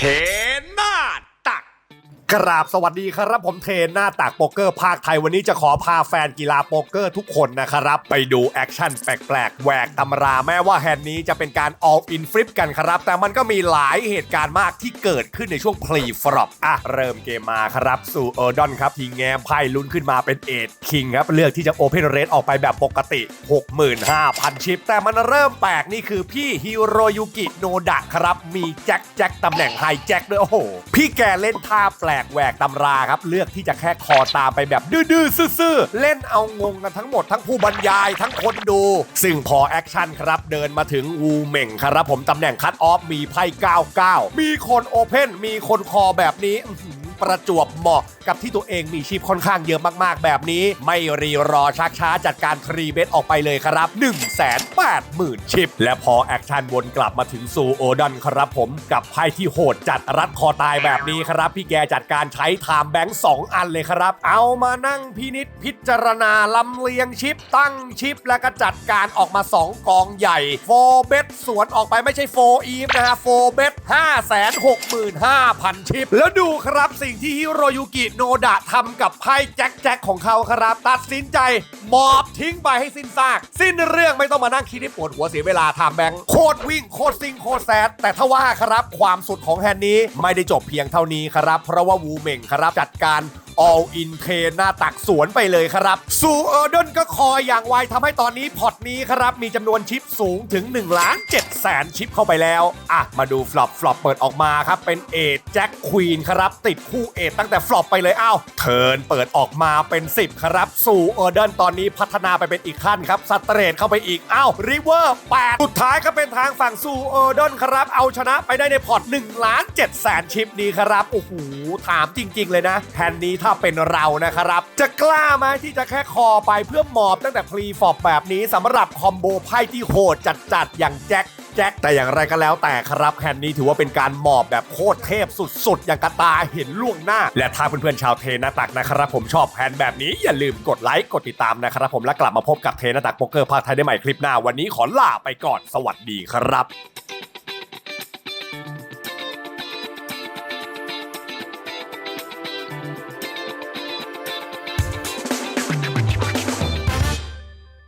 Hey! กราบสวัสดีครับผมเทนหน้าตากโป๊กเกอร์ภาคไทยวันนี้จะขอพาแฟนกีฬาโป๊กเกอร์ทุกคนนะครับ ไปดูแอคชั่นแปลกๆแหวกตำราแม้ว่าแฮนด์นี้จะเป็นการ all in flip กันครับ แต่มันก็มีหลายเหตุการณ์มากที่เกิดขึ้นในช่วงพลีฟลอปอะเริ่มเกมมาครับสู่เออร์ดอนครับทีแงมไพ่ลุ้นขึ้นมาเป็นเอทคิงครับเลือกที่จะโอเพนเรทออกไปแบบปกติ 65,000 ชิป แต่มันเริ่มแปลกนี่คือพี่ฮิโรยุกิโนดะครับมีแจ็คแจ็คตำแหน่งไฮแจ็คด้วยโอ้โหพี่แกเล่นท่าแปลกแหวกตำราครับ เลือกที่จะแค่คอตามไปแบบดื้อๆซื่อๆเล่นเอางงกันทั้งหมดทั้งผู้บรรยายทั้งคนดู ซึ่งพอแอคชั่นครับเดินมาถึงวูเหม่งครับผมตำแหน่งคัตออฟมีไพ่99 มีคนโอเพนมีคนคอแบบนี้ ประจวบเหมาะกับที่ตัวเองมีชีพค่อนข้างเยอะมากๆ แบบนี้ ไม่รีรอชักช้าจัดการทรีเบสออกไปเลยครับ1 8 0 0 0 0 ชิป และพอแอคชั่นวนกลับมาถึงซูโอดันครับผมกับไพ่ที่โหดจัดรัดคอตายแบบนี้ครับ พี่แกจัดการใช้ไทม์แบงค์2อันเลยครับ เอามานั่งพินิษพิจารณาลำเลียงชิป ตั้งชิป แล้วก็จัดการออกมา 2 กองใหญ่โฟเบสสวนออกไปไม่ใช่โฟอีฟนะฮะโฟเบส565,000ชิป แล้วดูครับสิิ่งที่ฮิโรยุกิโนดะทำกับไพ่แจ็คแจ็คของเขาครับ ตัดสินใจมอบทิ้งไปให้สิ้นซาก สิ้นเรื่องไม่ต้องมานั่งคิดให้ปวดหัวเสียเวลาทำแบงค์โคตรวิ่งโคตรซิงโคตรแซดแต่ถ้าว่าครับความสุดของแฮนนี้ไม่ได้จบเพียงเท่านี้ครับ เพราะว่าวูเม่งครับจัดการ all in เทหน้าตักสวนไปเลยครับ ซูเออร์เดนก็คอยอย่างไวทำให้ตอนนี้พอตนี้ครับ มีจำนวนชิปสูงถึง 1 ล้าน7แสนชิปเข้าไปแล้ว อะ มาดูฟลอปฟลอปเปิดออกมาครับ เป็นเอทแจ็คควีนครับ ติดคู่เอทตั้งแต่ฟลอปไปเลยอ้าวเทิร์นเปิดออกมาเป็น 10 ครับซูเออร์เดนตอนนี้พัฒนาไปเป็นอีกขั้นครับสเตรทเข้าไปอีกอ้าวริเวอร์8สุดท้ายก็เป็นทางฝั่งซูเออร์เดนครับ เอาชนะไปได้ในพอร์ต1ล้าน7แสนชิปนี้ครับโอ้โหถามจริง ๆ เลยนะแทนนี้ถ้าเป็นเรานะครับ จะกล้าไหมที่จะแค่คอไปเพื่อหมอบตั้งแต่พรีฟอบแบบนี้สำหรับคอมโบไพ่ที่โหดจัดๆอย่างแจ็ค แจ็คแต่อย่างไรก็แล้วแต่ครับแฮนด์นี้ถือว่าเป็นการหมอบแบบโคตรเทพสุดๆ อย่างกระตาเห็นล่วงหน้า และถ้าเพื่อนๆชาวเทนตักนะครับผมชอบแฮนด์แบบนี้อย่าลืมกดไลค์กดติดตามนะครับผมและกลับมาพบกับเทนตักโป๊กเกอร์ภาคไทยได้ใหม่คลิปหน้าวันนี้ขอลาไปก่อนสวัสดีครับ